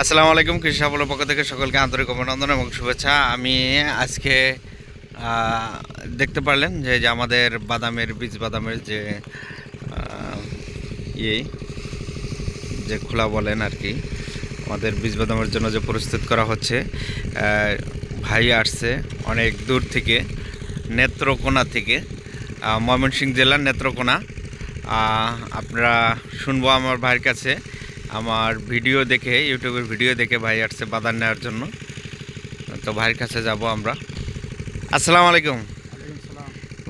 আসসালামু আলাইকুম, কৃষি সাফল্যের পক্ষ থেকে সকলকে আন্তরিক অভিনন্দন এবং শুভেচ্ছা। আমি আজকে দেখতে পারলেন যে যে আমাদের বাদামের, বীজ বাদামের যে ইয়ে যে খোলা বলেন আর কি, আমাদের বীজ বাদামের জন্য যে প্রস্তুত করা হচ্ছে ভাই আসছে অনেক দূর থেকে, নেত্রকোনা থেকে ময়মনসিংহ জেলার নেত্রকোনা। আপনারা শুনব আমার ভাইয়ের কাছে। আমার ভিডিও দেখে ইউটিউবের ভিডিও দেখে ভাই আসছে বাদাম নেওয়ার জন্য। তো ভাইয়ের কাছে যাব আমরা। আসসালামু আলাইকুম।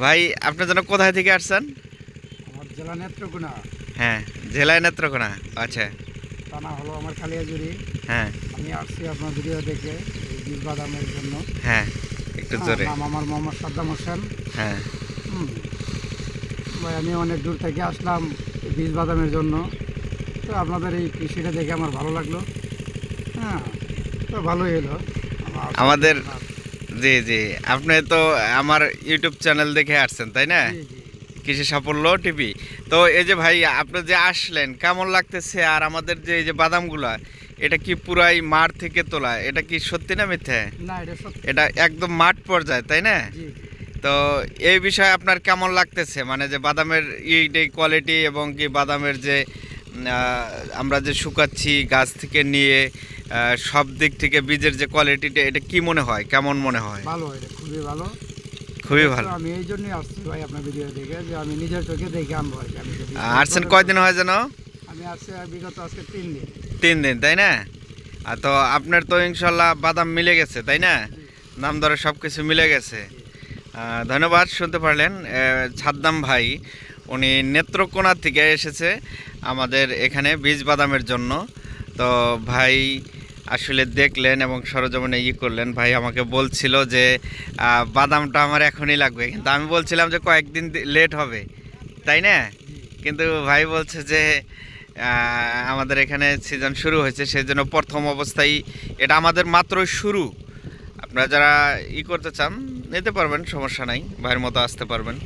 ভাই আপনার জন্য কোথায় থেকে আসছেন? আমার জেলা নেত্রকোনা। হ্যাঁ জেলায় নেত্রকোনা। আচ্ছা। থানা হলো আমার কালিয়াজুরি হ্যাঁ। আমি আসছি আপনার ভিডিও দেখে বীজ বাদামের জন্য। হ্যাঁ একটু হ্যাঁ, জোরে। আমার মোহাম্মদ সাদ্দাম হোসেন। হ্যাঁ। ভাই আমি অনেক দূর থেকে আসলাম বীজ বাদামের জন্য। তো আপনাদের এই কৃষিটা দেখে আমার ভালো লাগল। হ্যাঁ তো ভালোই আমার- আমাদের- জি জি। আপনি তো আমার ইউটিউব চ্যানেল দেখে আসছেন তাই না। কৃষি সাফল্য টিভি। তো এই যে ভাই আপনি যে আসলেন কেমন লাগতেছে? আর আমাদের যে এই যে বাদামগুলা এটা কি পুরাই মাঠ থেকে তোলা? এটা কি সত্যি না মিথ্যে? এটা একদম মাঠ পর্যায়ে তাই না। তো এই বিষয়ে আপনার কেমন লাগতেছে? মানে যে বাদামের এই কোয়ালিটি এবং কি বাদামের যে আমরা যে শুকাচ্ছি গাছ থেকে নিয়ে সব দিক থেকে বীজের যে কোয়ালিটিটা এটা কি মনে হয়? কেমন মনে হয়? ভালো এটা খুবই ভালো। খুবই ভালো। আমি এই জন্যই আসছি ভাই আপনার ভিডিও দেখে যে আমি নিজের চোখে দেখে আনব আসছেন কয়দিন হয় যেন? আমি আসছি বিগত আজকে তিন দিন। তিন দিন তাই না? আর তো আপনার তো ইনশাল্লাহ বাদাম মিলে গেছে তাই না? নাম ধরে সব কিছু মিলে গেছে। ধন্যবাদ শুনতে পারলেন। আহ, সাদ্দাম ভাই উনি নেত্রকোনা থেকে এসেছে। আমাদের এখানে বীজ বাদামের জন্য। তো ভাই আসলে দেখলেন এবং সরজমিনে ই করলেন। ভাই আমাকে বলছিল যে বাদামটা আমার এখনই লাগবে। কিন্তু আমি বলছিলাম যে কয়েকদিন লেট হবে। তাই না? কিন্তু ভাই বলছে যে আমাদের এখানে সিজন শুরু হয়েছে সেই জন্য প্রথম অবস্থায় এটা আমাদের মাত্র শুরু। আপনারা যারা ই করতে চান, নিতে পারবেন, সমস্যা নাই। ভাইয়ের মতো আসতে পারবেন।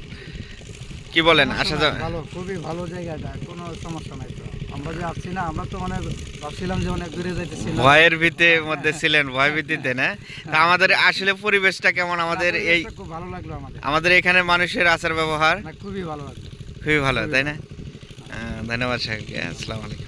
কি বলেন আসা যাবে? ভালো খুবই ভালো জায়গাটা কোনো সমস্যা নাই তো। আমরা যে আসছি না আমরা তো অনেক ভাবছিলাম যে অনেক দূরে যাইতেছি। ভয়ের ভিত্তির মধ্যে ছিলেন ভয় ভিত্তিতে না? তা আমাদের আসলে পরিবেশটা কেমন? আমাদের এই খুব ভালো লাগল আমাদের। আমাদের এখানে মানুষের আচার ব্যবহার না খুবই ভালো লাগল। খুবই ভালো তাই না? ধন্যবাদ সাহেবকে আসসালামু আলাইকুম।